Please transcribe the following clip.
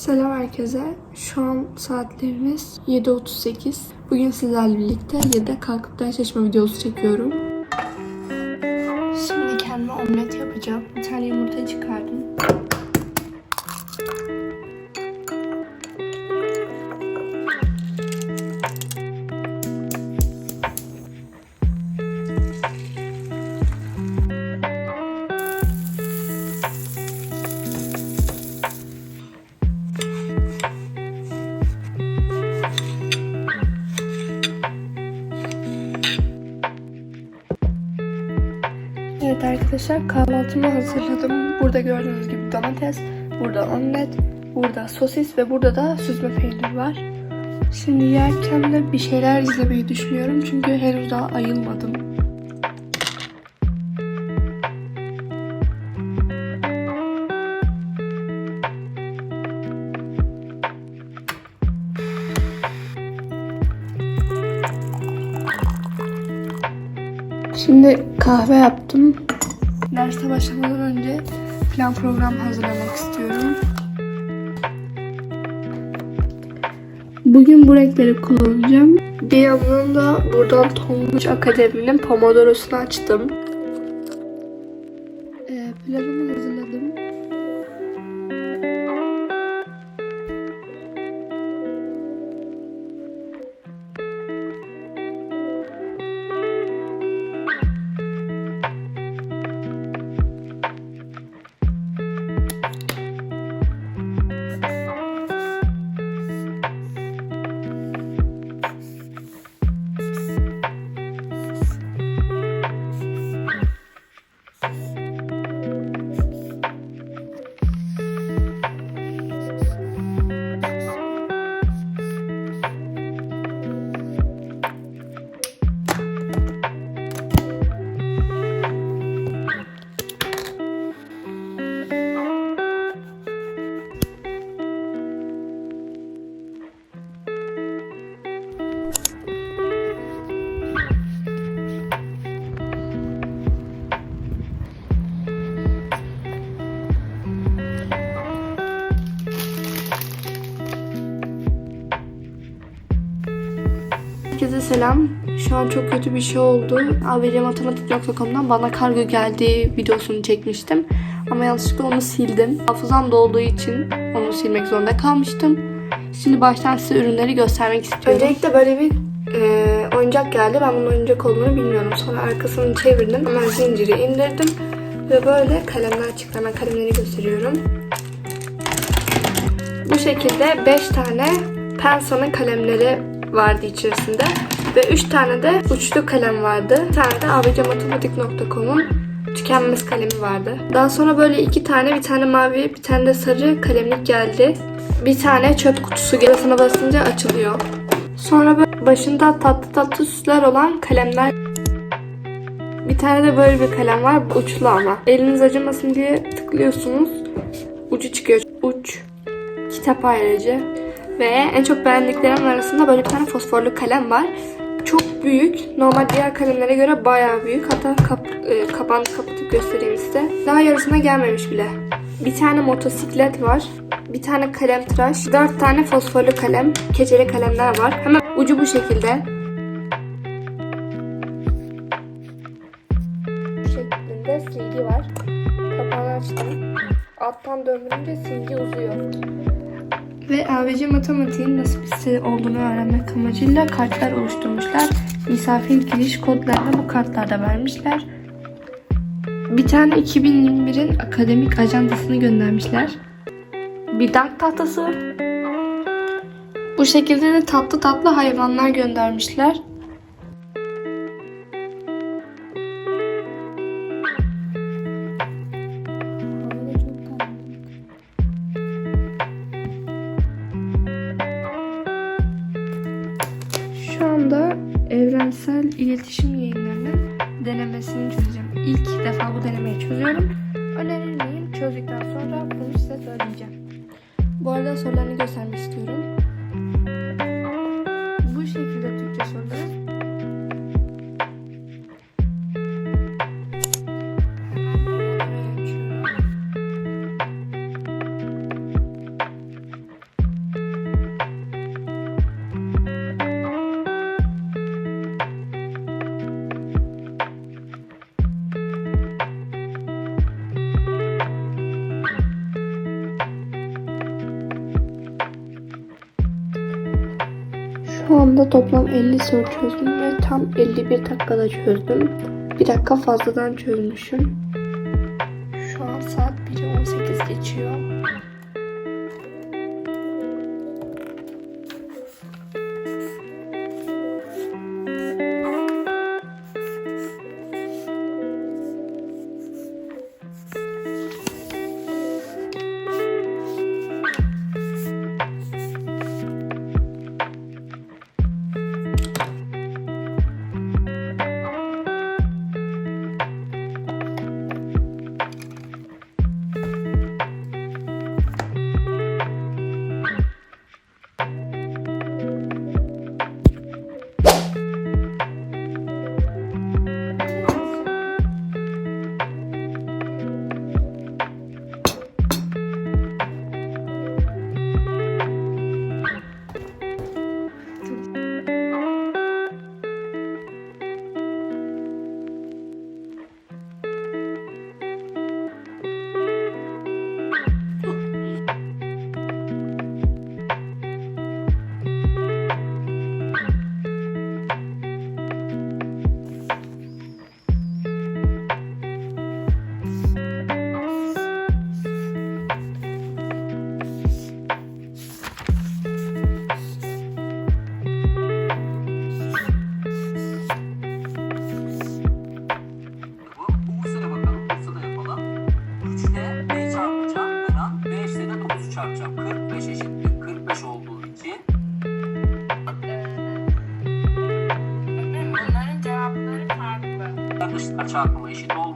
Selam herkese. Şu an saatlerimiz 7.38. Bugün sizlerle birlikte 7'de kalkıp ders çalışma videosu çekiyorum. Kendime omlet yapacağım. Bir tane yumurta çıkardım. Arkadaşlar kahvaltımı hazırladım. Burada gördüğünüz gibi domates, burada omlet, burada sosis ve burada da süzme peynir var. Şimdi yerken de bir şeyler izlemeyi düşünüyorum çünkü henüz daha ayılmadım. Şimdi kahve yaptım. Derse başlamadan önce plan program hazırlamak istiyorum. Bugün bu renkleri kullanacağım. Bir yandan da buradan Tonguç Akademi'nin Pomodoro'sunu açtım. Selam. Şu an çok kötü bir şey oldu. abcmatematik.com'dan bana kargo geldi videosunu çekmiştim. Ama yanlışlıkla onu sildim. Hafızam dolduğu için onu silmek zorunda kalmıştım. Şimdi baştan size ürünleri göstermek istiyorum. Öncelikle böyle bir e, oyuncak geldi. Ben bunun oyuncak olduğunu bilmiyorum. Sonra arkasını çevirdim. Hemen zinciri indirdim. Ve böyle kalemler çıktı. Hemen kalemleri gösteriyorum. Bu şekilde 5 tane Pensa'nın kalemleri vardı içerisinde. Ve 3 tane de uçlu kalem vardı. Bir tane de abcmatematik.com'un tükenmez kalemi vardı. Daha sonra böyle iki tane, bir tane mavi, bir tane de sarı kalemlik geldi. Bir tane çöp kutusu gerisine basınca açılıyor. Sonra böyle başında tatlı tatlı süsler olan kalemler bir tane de böyle bir kalem var. Uçlu ama. Eliniz acımasın diye tıklıyorsunuz. Ucu çıkıyor. Uç. Kitap ayrıcı. Ve en çok beğendiklerim arasında böyle bir tane fosforlu kalem var. Büyük. Normal diğer kalemlere göre bayağı büyük. Hatta kap, e, kapağını kapatıp göstereyim size. Daha yarısına gelmemiş bile. Bir tane motosiklet var. Bir tane kalem tıraş. Dört tane fosforlu kalem. Keçeli kalemler var. Hemen ucu bu şekilde. Bu şeklinde silgi var. Kapağını açtım. Alttan döndürünce silgi uzuyor. Ve ABC matematiğin nasıl bir site olduğunu öğrenmek amacıyla kartlar oluşturmuşlar. Misafir giriş kodlarını bu kartlarda vermişler. Bir tane 2021'in akademik ajandasını göndermişler. Bir dank tahtası. Bu şekilde de tatlı tatlı hayvanlar göndermişler. Şu anda Evrensel İletişim Yayınları'nın denemesini çözeceğim. İlk defa bu denemeyi çözüyorum. Önerir miyim? Çözdükten sonra bunu size söyleyeceğim. Bu arada sorularını göstermek istiyorum. Bu şekilde Türkçe soruları. Anda toplam 50 soru çözdüm ve tam 51 dakikada çözdüm. Bir dakika fazladan çözmüşüm. Şu an saat 1'i 18 geçiyor. Chocolation Bowl.